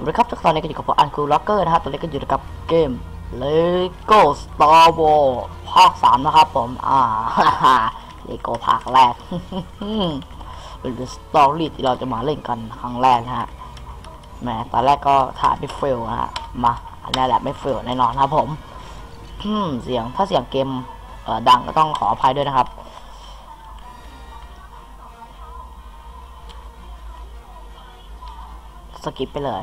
สวัสดีครับทุกท่านนี้ก็อยู่กับผมอันคูล็อกเกอร์นะครับตอนนี้ก็อยู่กับเกม Lego Star Wars ภาคสามนะครับผม อ่าเลโก้ภาคแรกเป็นสตอรี่ที่เราจะมาเล่นกันครั้งแรกนะฮะแหมตอนแรกก็ถ่ายไม่เฟลนะฮะมาอันนี้แหละไม่เฟลแน่นอนครับผมเสียงถ้าเสียงเกมเดังก็ต้องขออภัยด้วยนะครับสกิปไปเลย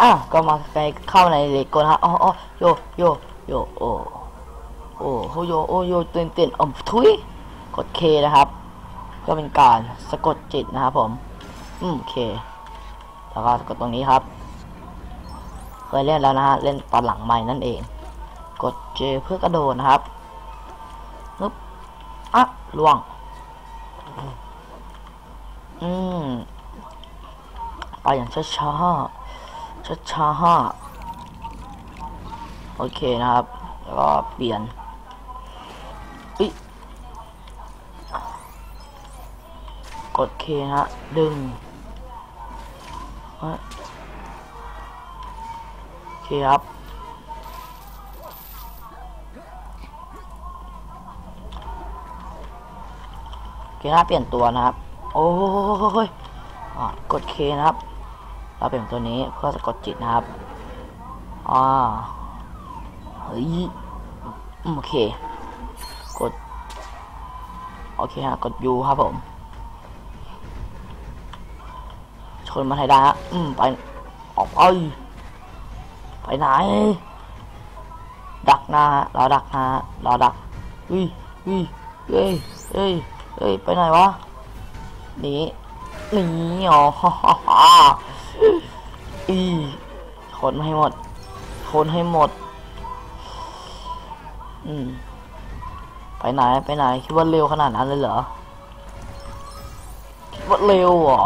อะก็มาในเข้าในเลโก้นะฮะอ๋ออ๋อโยโยโยโอโอ้โหโยโอโยเต้นเต้นอ๋อทุยกดเคนะครับ ก็เป็นการสะกดจิตนะครับผม อืมเค แล้วก็กดตรงนี้ครับ เคยเล่นแล้วนะฮะเล่นตอนหลังใหม่นั่นเอง กดเจเพื่อกระโดดนะครับนึบอะล่วง อืมไปอย่างช้าๆ ช้าช้าโอเคนะครับ แล้วก็เปลี่ยนอุ๊ยกดเคนะฮะดึงโอเคครับเคนะเปลี่ยนตัวนะครับ โอ้ยกดเคนะครับ เราเปลี่ยนตัวนี้เพื่อสะกดจิตนะครับอ่าเฮ้ยโอเค กด โอเคฮะ กด U ครับผม ชนมันให้ได้ฮะอืม ไป ออกไปไปไหน ดักนะรอดักนะรอดักอุ้ยอุ้ยเอ้ยเอ้ยเอ้ย ไปไหนวะ หนี หนีอ๋อ อีคนให้หมดคนให้หมด อืม ไปไหน ไปไหน คิดว่าเร็วขนาดนั้นเลยเหรอ คิดว่าเร็วเหรอ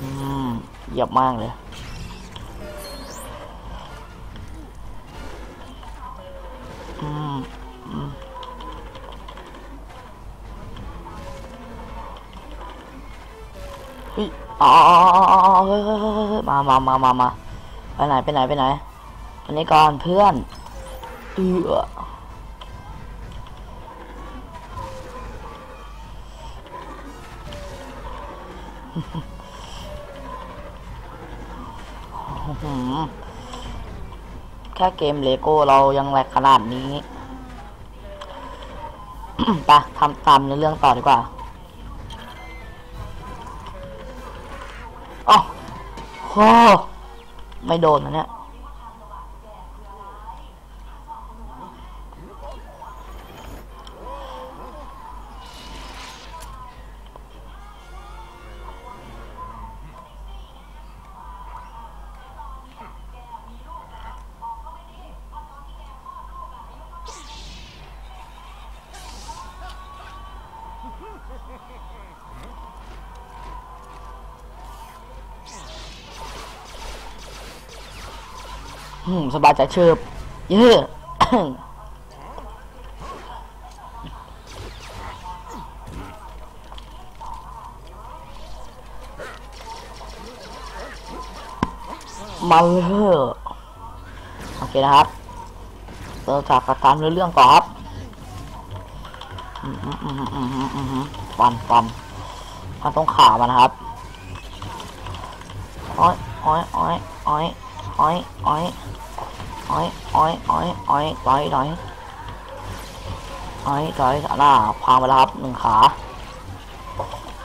อืมเหยียบมากเลยอืมอืมเฮ้ อ๋อเฮ้ยเฮ้ยเฮ้ยมามามามามาไปไหนไปไหนไปไหนอันนี้ก่อนเพื่อนเอืออื้อหือแค่เกมเลโก้เรายังแหลกขนาดนี้ ไปทำตามในเรื่องต่อดีกว่า พ่อไม่โดนนะเนี่ย สบายใจเชิบเยอะมาเลยโอเคนะครับเราจากระตามเรื่องก่อนครับอืมอืมอืมอืมอืมอืมอืมฟันฟันฟันตรงขามันนะครับอ้อยอ้อยอ้อยอ้อยอ้อยอ้อย อ้อยอ้อยอ้อยอ้อยต่อยต่อยอ้อยต่อยหน้าพังไปแล้วครับหนึ่งขา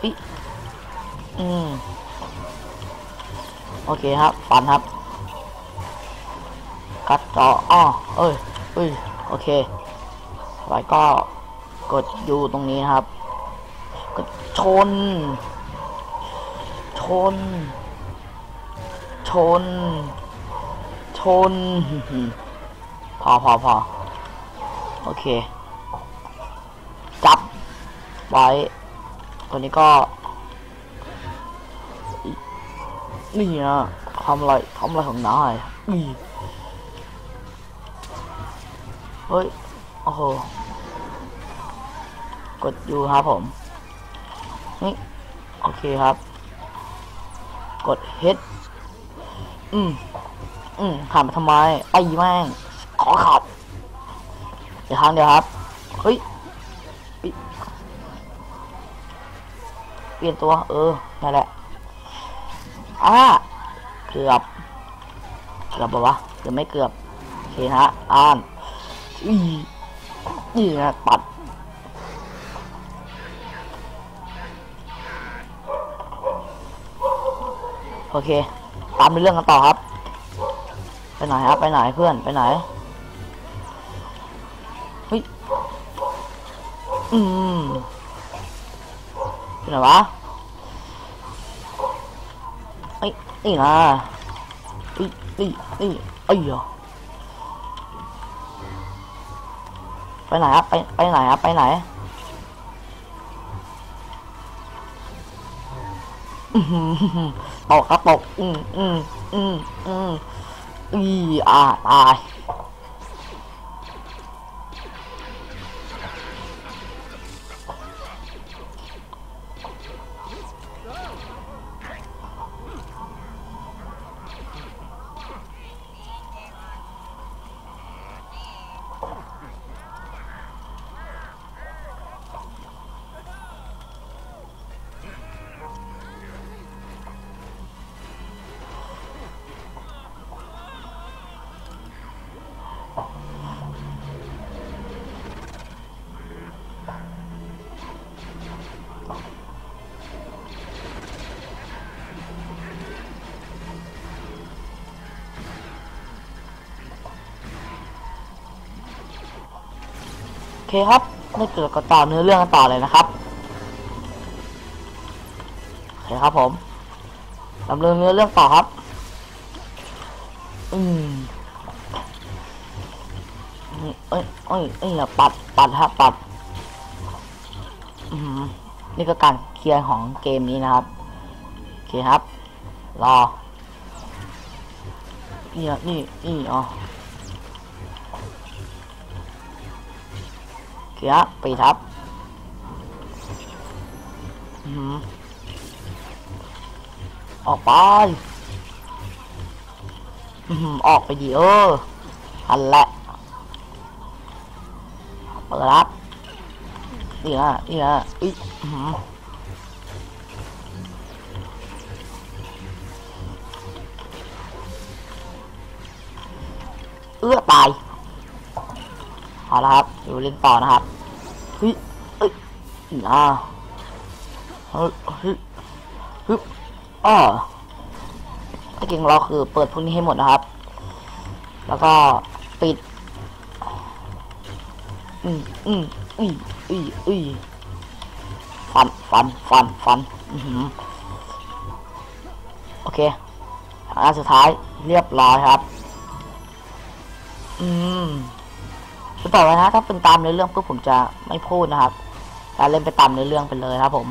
อิอืมโอเคครับฟันครับ กัดจออ้อเอ้ยเอ้ยโอเคไว้ก็กดอยู่ตรงนี้ครับกดชน ชน ชนชน พอพอพอโอเค จับ ไว้ ตัวนี้ก็ นี่นะทำอะไรทำอะไรของนายอีเฮ้ย โอ้โห กดอยู่ครับผม นี่ โอเคครับ กด H อืม อืมขับมาทำไม ไอ้แม่ง ขอขับ เดี๋ยวทางเดียวครับ เฮ้ย เปลี่ยนตัว เออ นั่นแหละ อ่า เกือบ เกือบปะวะเกือบไม่เกือบโอเคฮะ อ่านอีนี่นะปัดโอเค ตามในเรื่องกันต่อครับ ไปไหนครับไปไหนเพื่อนไปไหนเฮ้ยอืมไปไหนวะไอ้นี่นะนี่นี่นี่ไอ้ยไปไหนครับไปไปไหนครับไปไหนอื้อหือตกครับตกอืมอืมอืมอืม 咦啊啊 เคครับนี่เกิดก็ต่อเนื้อเรื่องกันต่อเลยนะครับโอเคครับผมดำเนินเนื้อเรื่องต่อครับ อืมเอ้ยเอ้ยเอ้ยอย่าปัด ปัดครับปัด อืมนี่ก็การเคลียร์ของเกมนี้นะครับ โอเคครับ รอ นี่อะนี่นี่อ๋อ เกียปีทับออกไปออกไปดีเอออันแหละเปิดรับนี่นะนี่นะอีเอื้อตาย เอาละครับอยู่เล่นต่อนะครับเฮ้ยเอ้ยอ่าฮ้ยเฮ้ยฮึบอ้อตะเกียงเราคือเปิดพวกนี้ให้หมดนะครับ แล้วก็ปิดอืมอืมอุ้ยอุ้ยอุ้ยฟันฟันฟันฟันอือหือโอเคอันสุดท้ายเรียบร้อยครับ อืม จะต่อไปนะถ้าเป็นตามในเรื่องปุ๊บผมจะไม่พูดนะครับการเล่นไปตามในเรื่องไปเลยครับผม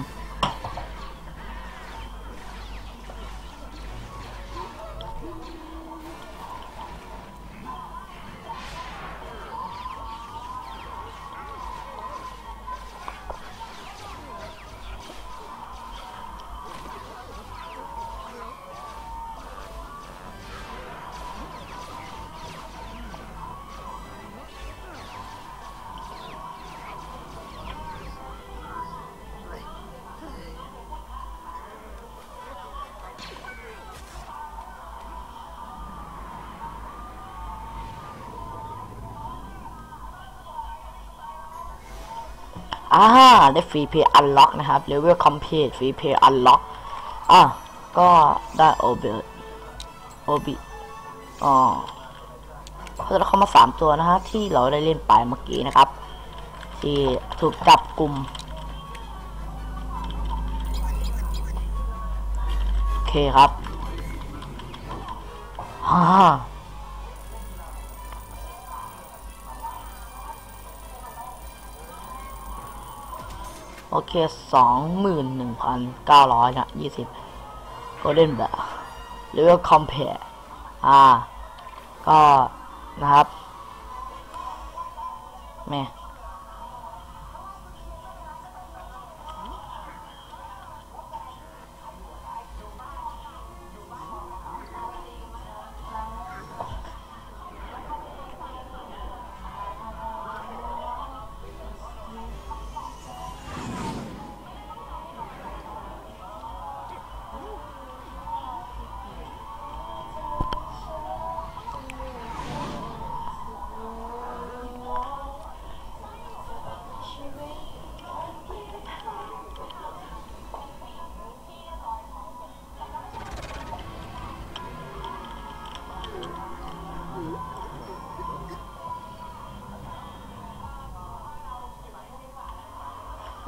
อ่าได้ฟรีเพย์อันล็อกนะครับเลเวลคอมเพลตฟรีเพย์อันล็อกอะก็ได้โอเบโอบิอ๋อก็จะเข้ามาสามตัวนะฮะที่เราได้เล่นไปเมื่อกี้นะครับ ที่ถูกจับกลุ่มโอเคครับฮ่า โอเคสองหมื่นหนึ่งพันเก้าร้อยนะยี่สิบโกลเด้นแบบหรือว่าคอมเพลอ่า ก็นะครับแม่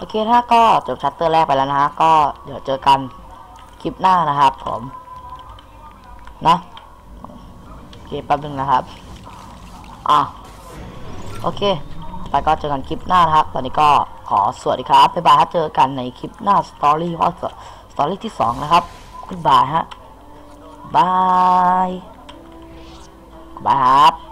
เคถ้าก็จบชัตเตอร์แรกไปแล้วนะฮะก็เดี๋ยวเจอกันคลิปหน้านะครับผมนะโอเคแป๊บนึงนะครับอะโอเคไปก็เจอกันคลิปหน้านะครับ ตอนนี้ก็ขอสวัสดีครับบ๊ายบายครับเจอกันในคลิปหน้าสตอรี่ว่าสตอรี่ที่สองนะครับคุณบายฮะบายบายครับ